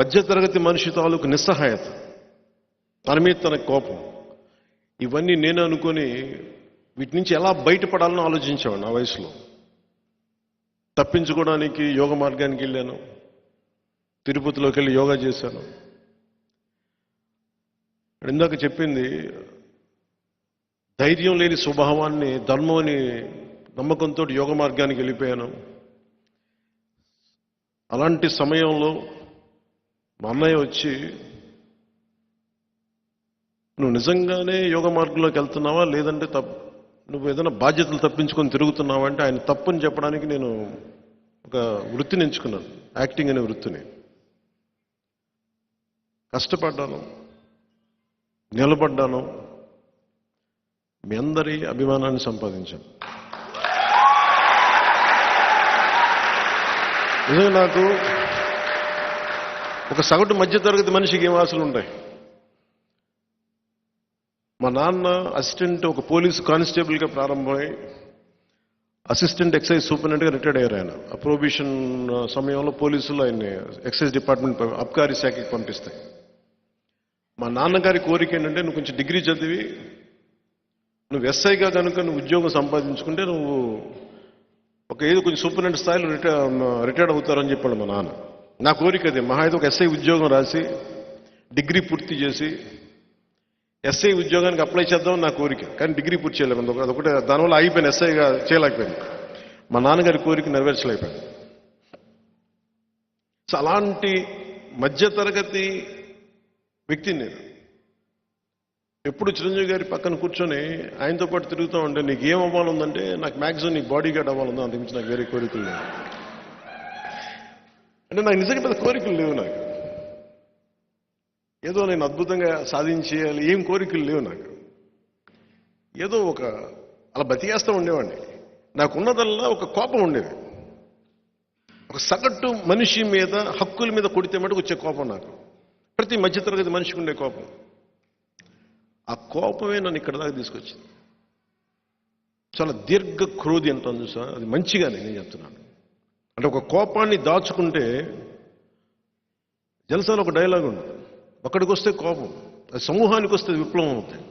మధ్యతరగతి మనిషి తాలూకు నిస్సహాయత. తన మీద తన కోపం. ఇవన్నీ నేను అనుకొని వీటి నుంచి ఎలా బయటపడాలని ఆలోచించాను నా వయసులో. తప్పించుకోవడానికి యోగ మార్గానికి వెళ్ళాను. తిరుపతిలోకి వెళ్ళి యోగా చేశాను. ఇందాక చెప్పింది ధైర్యం లేని స్వభావాన్ని ధర్మం అని నమ్మకంతో యోగ మార్గానికి వెళ్ళిపోయాను. అలాంటి సమయంలో మా అన్నయ్య వచ్చి నువ్వు నిజంగానే యోగ మార్గంలోకి వెళ్తున్నావా? లేదంటే తప్పు నువ్వు ఏదైనా బాధ్యతలు తప్పించుకొని తిరుగుతున్నావా? అంటే ఆయన తప్పుని చెప్పడానికి నేను ఒక వృత్తిని ఎంచుకున్నాను. యాక్టింగ్ అనే వృత్తిని. కష్టపడ్డాను. నిలబడ్డాను. మీ అందరి అభిమానాన్ని సంపాదించాను. నిజంగా నాకు ఒక సగటు మధ్యతరగతి మనిషికి ఏం ఆశలు ఉంటాయి? మా నాన్న అసిస్టెంట్ ఒక పోలీసు కానిస్టేబుల్గా ప్రారంభమై అసిస్టెంట్ ఎక్సైజ్ సూపరింటెండెంట్గా రిటైర్డ్ అయ్యారు ఆయన. ఆ ప్రొబిషన్ సమయంలో పోలీసులు ఆయన్ని ఎక్సైజ్ డిపార్ట్మెంట్ అబ్కారీ శాఖకి పంపిస్తాయి మా నాన్నగారి కోరిక ఏంటంటే నువ్వు కొంచెం డిగ్రీ చదివి నువ్వు ఎస్ఐగా కనుక నువ్వు ఉద్యోగం సంపాదించుకుంటే నువ్వు ఒక ఏదో కొంచెం సూపరింటెండెంట్ స్థాయిలో రిటైర్ రిటైర్డ్ అవుతారని చెప్పాడు మా నాన్న. నా కోరిక అది మహా అయితే ఒక ఎస్ఐ ఉద్యోగం రాసి డిగ్రీ పూర్తి చేసి ఎస్ఐ ఉద్యోగానికి అప్లై చేద్దామని నా కోరిక. కానీ డిగ్రీ పూర్తి చేయలేము అదొకటే దానివల్ల అయిపోయింది ఎస్ఐగా చేయలేకపోయింది మా నాన్నగారి కోరిక నెరవేర్చలేకపోయింది సో అలాంటి మధ్యతరగతి వ్యక్తిని నేను. ఎప్పుడు చిరంజీవి గారి పక్కన కూర్చొని ఆయనతో పాటు తిరుగుతూ ఉంటే నీకు ఏం అవ్వాలందంటే నాకు మ్యాక్సిమం నీకు బాడీ గార్డ్ అవ్వాలందో అంతమించి నాకు వేరే కోరికలు లేదు అంటే నాకు నిజంగా పెద్ద కోరికలు లేవు నాకు. ఏదో నేను అద్భుతంగా సాధించేయాలి ఏం కోరికలు లేవు నాకు. ఏదో ఒక అలా బతికేస్తూ ఉండేవాడిని. నాకున్నదల్లా ఒక కోపం ఉండేది. ఒక సగటు మనిషి మీద హక్కుల మీద కొడితే మటుకు వచ్చే కోపం నాకు. ప్రతి మధ్యతరగతి మనిషికి ఉండే కోపం. ఆ కోపమే నన్ను ఇక్కడ దాకా తీసుకొచ్చింది. చాలా దీర్ఘ క్రోధి అంటాను చూసా అది మంచిగానే నేను చెప్తున్నాను. అంటే ఒక కోపాన్ని దాచుకుంటే జలసాలో ఒక డైలాగ్ ఉంది. ఒక్కడికి వస్తే కోపం అది సమూహానికి వస్తే విప్లవం అవుతాయి.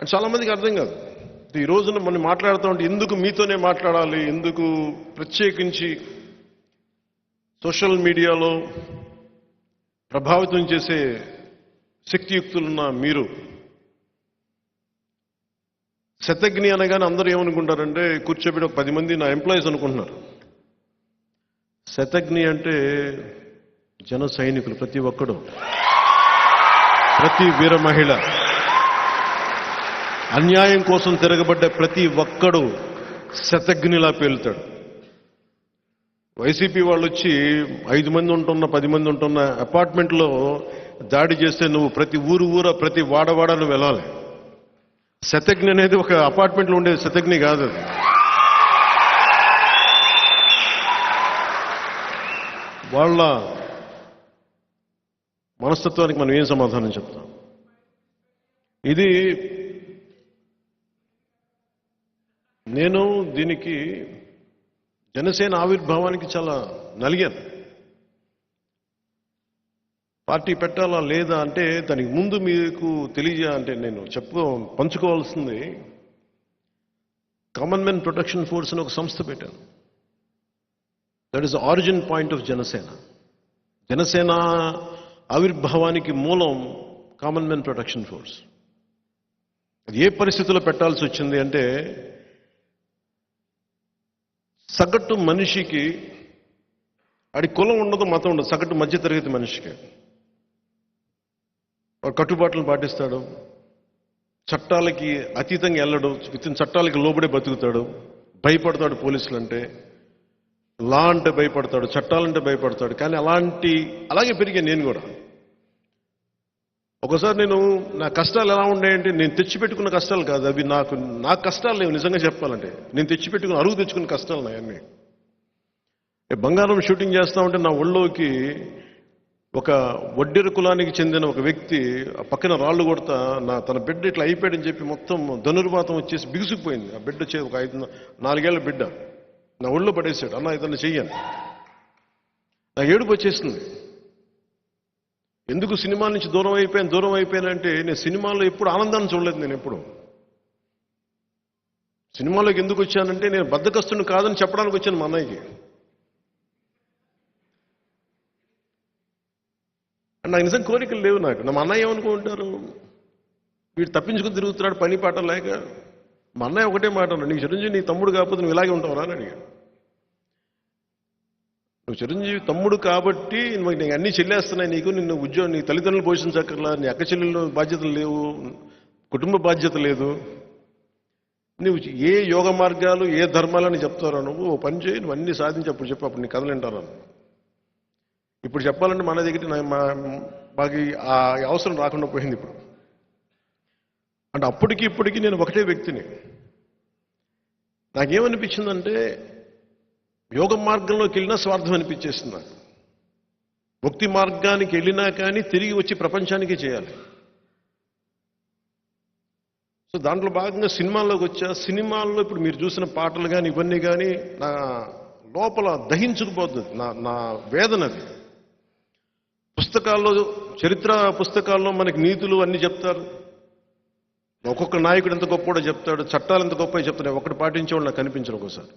అంటే చాలామందికి అర్థం కాదు. ఈ రోజున మనం మాట్లాడుతూ ఉంటే ఎందుకు మీతోనే మాట్లాడాలి ఎందుకు ప్రత్యేకించి సోషల్ మీడియాలో ప్రభావితం చేసే శక్తియుక్తులున్న మీరు శతజ్ఞి అనగానే అందరూ ఏమనుకుంటారంటే కూర్చోబెట్టి ఒక పది మంది నా ఎంప్లాయీస్ అనుకుంటున్నారు. శతజ్ఞి అంటే జన సైనికులు ప్రతి ఒక్కడు. ప్రతి వీర మహిళ. అన్యాయం కోసం తిరగబడ్డ ప్రతి ఒక్కడు శతజ్ఞిలా పేలుతాడు. వైసీపీ వాళ్ళు వచ్చి ఐదు మంది ఉంటున్న పది మంది ఉంటున్న అపార్ట్మెంట్లో దాడి చేస్తే నువ్వు ప్రతి ఊరు ఊర ప్రతి వాడవాడ నువ్వు వెళ్ళాలి. శతజ్ఞ అనేది ఒక అపార్ట్మెంట్లో ఉండే శతజ్ఞ కాదు అది. వాళ్ళ మనస్తత్వానికి మనం ఏం సమాధానం చెప్తాం? ఇది నేను దీనికి జనసేన ఆవిర్భావానికి చాలా నలిగాను. పార్టీ పెట్టాలా లేదా అంటే దానికి ముందు మీకు తెలియజే అంటే నేను చెప్పుకో పంచుకోవాల్సింది కామన్ మెన్ ప్రొటెక్షన్ ఫోర్స్ అని ఒక సంస్థ పెట్టాను that is origin point of Janasena. Janasena ఆవిర్భావానికి మూలం కామన్ మెన్ ప్రొటెక్షన్ ఫోర్స్ అది ఏ పరిస్థితుల్లో పెట్టాల్సి వచ్చింది అంటే సగటు మనిషికి ఆడి కులం ఉండదు మతం ఉండదు సగటు మధ్యతరగతి మనిషికి. వాడు కట్టుబాట్లను పాటిస్తాడు. చట్టాలకి అతీతంగా వెళ్ళడు వితిన్ చట్టాలకి లోబడే బతుకుతాడు. భయపడతాడు పోలీసులు అంటే లా అంటే భయపడతాడు చట్టాలంటే భయపడతాడు. కానీ అలాంటి అలాగే పెరిగా నేను కూడా. ఒకసారి నేను నా కష్టాలు ఎలా ఉన్నాయంటే నేను తెచ్చిపెట్టుకున్న కష్టాలు కాదు. అవి నాకు నా కష్టాలు లేవు నిజంగా చెప్పాలంటే నేను తెచ్చిపెట్టుకున్న అరుగు తెచ్చుకున్న కష్టాలు నాయన్ని బంగారం షూటింగ్ చేస్తా ఉంటే నా ఒళ్ళోకి ఒక వడ్డెర కులానికి చెందిన ఒక వ్యక్తి ఆ పక్కన రాళ్ళు కొడతా నా తన బిడ్డ ఇట్లా అయిపోయాడని చెప్పి మొత్తం ధనుర్వాతం వచ్చేసి బిగుసుకుపోయింది. ఆ బిడ్డ వచ్చే ఒక ఐదు నాలుగేళ్ళ బిడ్డ. నా ఒళ్ళు పడేసాడు అన్న ఇతను చెయ్యను. నా ఏడుపు వచ్చేసింది. ఎందుకు సినిమా నుంచి దూరం అయిపోయాను దూరం అయిపోయానంటే నేను సినిమాలో ఎప్పుడు ఆనందాన్ని చూడలేదు నేను ఎప్పుడు. సినిమాలోకి ఎందుకు వచ్చానంటే నేను బద్దకస్తుని కాదని చెప్పడానికి వచ్చాను మా అన్నయ్యకి. నాకు నిజం కోరికలు లేవు నాకు. నా అన్నయ్య ఏమనుకుంటారు? వీడు తప్పించుకుని తిరుగుతున్నాడు పని పాట లేక. మా అన్నయ్య ఒకటే మాట అన్నాడు నీకు చిరంజీవి నీ తమ్ముడు కాకపోతే నువ్వు ఇలాగే ఉంటావురా అని అడిగాడు. నువ్వు చిరంజీవి తమ్ముడు కాబట్టి నువ్వు నీకు అన్ని చెల్లేస్తున్నాయి నీకు నిన్ను ఉద్యోగం నీ తల్లిదండ్రులు పోషించక్కర్లా నీ అక్క చెల్లెళ్ళు బాధ్యతలు లేవు కుటుంబ బాధ్యత లేదు. నువ్వు ఏ యోగ మార్గాలు ఏ ధర్మాలని చెప్తారో నువ్వు ఓ పని చేయి నువ్వు అన్ని సాధించి అప్పుడు చెప్పు అప్పుడు నీ కథలు వింటారు. ఇప్పుడు చెప్పాలంటే మన దగ్గర మా- మాకు ఆ అవసరం రాకుండా పోయింది ఇప్పుడు. అంటే అప్పటికి ఇప్పటికీ నేను ఒకటే వ్యక్తిని. నాకేమనిపించిందంటే యోగ మార్గంలోకి వెళ్ళినా స్వార్థం అనిపించేస్తుంది నాకు. భక్తి మార్గానికి వెళ్ళినా కానీ తిరిగి వచ్చి ప్రపంచానికి చేయాలి. సో దాంట్లో భాగంగా సినిమాల్లోకి వచ్చా. సినిమాల్లో ఇప్పుడు మీరు చూసిన పాటలు కానీ ఇవన్నీ కానీ నా లోపల దహించుకుపోతుంది. నా నా వేదన అది. పుస్తకాల్లో చరిత్ర పుస్తకాల్లో మనకి నీతులు అన్ని చెప్తారు. ఒక్కొక్క నాయకుడు ఎంత గొప్ప కూడా చెప్తాడు చట్టాలు ఎంత గొప్ప చెప్తాడు ఒకటి పాటించేవాళ్ళు నాకు కనిపించరు ఒకసారి